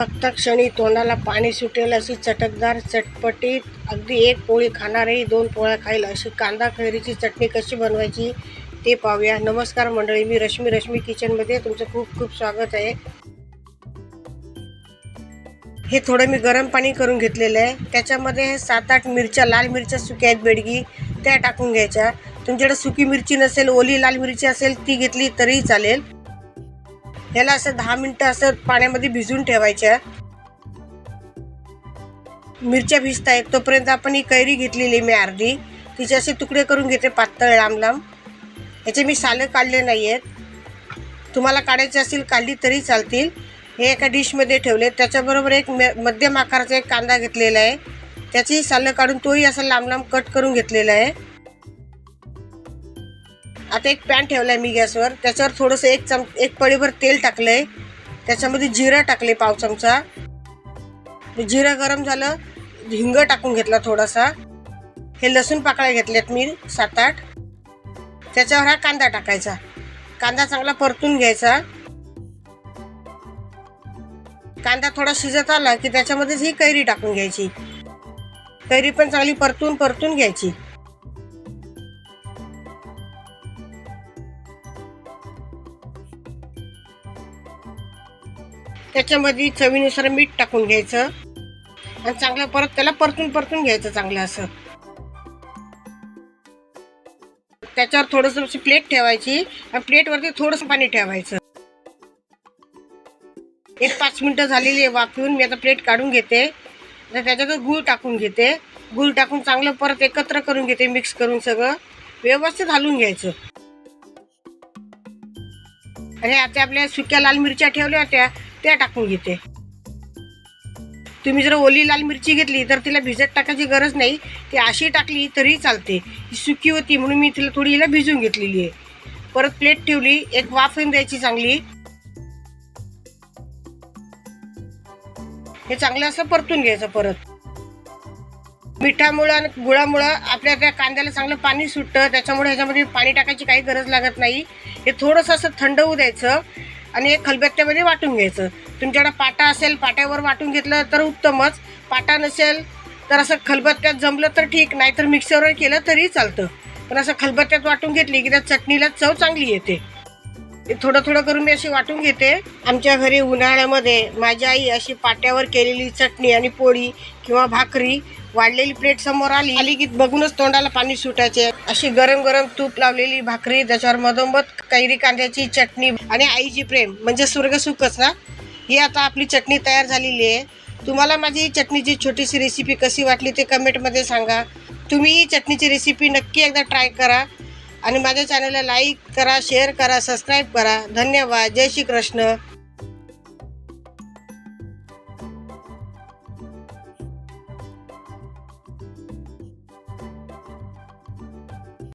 फक्त क्षणी तोंडाला पाणी सुटेल अशी चटकदार चटपटीत अगदी एक पोळी खाणारही दोन पोळ्या खाईल अशी कांदा खैरीची चटणी कशी बनवायची ते पाहूया. नमस्कार मंडळी मी रश्मी रश्मी किचनमध्ये तुमचं खूप खूप स्वागत आहे. हे थोडं मी गरम पाणी करून घेतलेलं आहे. त्याच्यामध्ये हे सात आठ मिरच्या लाल मिरच्या सुक्या आहेत बेडगी त्या टाकून घ्यायच्या. तुमच्याकडे सुकी मिरची नसेल ओली लाल मिरची असेल ती घेतली तरीही चालेल. याला असं दहा मिनटं असं पाण्यामध्ये भिजून ठेवायच्या. मिरच्या भिजतायत तोपर्यंत आपण ही कैरी घेतलेली मी अर्धी. तिचे असे तुकडे करून घेते पातळ लांब लांब. याचे मी सालं काढले नाही आहेत तुम्हाला काढायचे असतील काढली तरी चालतील. हे एका डिशमध्ये ठेवले. त्याच्याबरोबर एक मे मध्यम आकाराचा एक कांदा घेतलेला आहे. त्याचीही सालं काढून तोही असं लांब लांब कट करून घेतलेला आहे. आता एक पॅन ठेवला आहे मी गॅसवर. त्याच्यावर थोडंसं एक चम एक पळीभर तेल टाकलं आहे त्याच्यामध्ये जिरं टाकले पाव चमचा. जिरं गरम झालं हिंग टाकून घेतला थोडासा. हे लसूण पाकळ्या घेतल्यात मी सात आठ त्याच्यावर हा कांदा टाकायचा. कांदा चांगला परतून घ्यायचा. कांदा थोडा शिजत आला की त्याच्यामध्येच ही कैरी टाकून घ्यायची. कैरी पण चांगली परतून परतून घ्यायची. त्याच्यामध्ये चवीनुसार मीठ टाकून घ्यायचं. आणि चांगलं परत त्याला परतून परतून घ्यायचं चांगलं असं. त्याच्यावर थोडस अशी प्लेट ठेवायची आणि प्लेटवरती थोडंसं पाणी ठेवायचं. एक पाच मिनटं झालेली आहे वाफवून. मी आता प्लेट काढून घेते. तर त्याच्यात गूळ टाकून घेते. गूळ टाकून चांगलं परत एकत्र करून घेते मिक्स करून सगळं. व्यवस्थित हलवून घ्यायचं. आणि आता आपल्या सुक्या लाल मिरच्या ठेवल्या होत्या. त्या टाकून घेते. तुम्ही जर ओली लाल मिरची घेतली तर तिला भिजत टाकायची गरज नाही. ती अशी टाकली तरी चालते. ही सुकी होती म्हणून मी तिला थोडी हिला भिजून घेतलेली आहे. परत प्लेट ठेवली एक वाफ येऊन द्यायची चांगली. हे चांगलं असं परतून घ्यायचं परत. मिठामुळं आणि गुळामुळं आपल्या त्या कांद्याला चांगलं पाणी सुटतं त्याच्यामुळे ह्याच्यामध्ये पाणी टाकायची काही गरज लागत नाही. हे थोडंसं असं थंड होऊ द्यायचं. आणि एक खलबत्त्यामध्ये वाटून घ्यायचं. तुमच्याकडे पाटा असेल पाट्यावर वाटून घेतलं तर उत्तमच. पाटा नसेल तर असं खलबत्त्यात जमलं तर ठीक नाहीतर मिक्सरवर केलं तरी चालतं. पण असं खलबत्त्यात वाटून घेतली की त्या चटणीला चव चांगली येते. थोडं थोडं करून मी अशी वाटून घेते. आमच्या घरी उन्हाळ्यामध्ये माझी आई अशी पाट्यावर केलेली चटणी आणि पोळी किंवा भाकरी वाढलेली प्लेट समोर आली आली की बघूनच तोंडाला पाणी सुटायचे. अशी गरम गरम तूप लावलेली भाकरी त्याच्यावर मधोमध कैरी कांद्याची चटणी आणि आईची प्रेम म्हणजे स्वर्गसुखच ना ही. आता आपली चटणी तयार झालेली आहे. तुम्हाला माझी चटणीची छोटीशी रेसिपी कशी वाटली ते कमेंटमध्ये सांगा. तुम्ही ही चटणीची रेसिपी नक्की एकदा ट्राय करा. आणि माझ्या चॅनलला लाईक करा शेअर करा सबस्क्राईब करा. धन्यवाद. जय श्री कृष्ण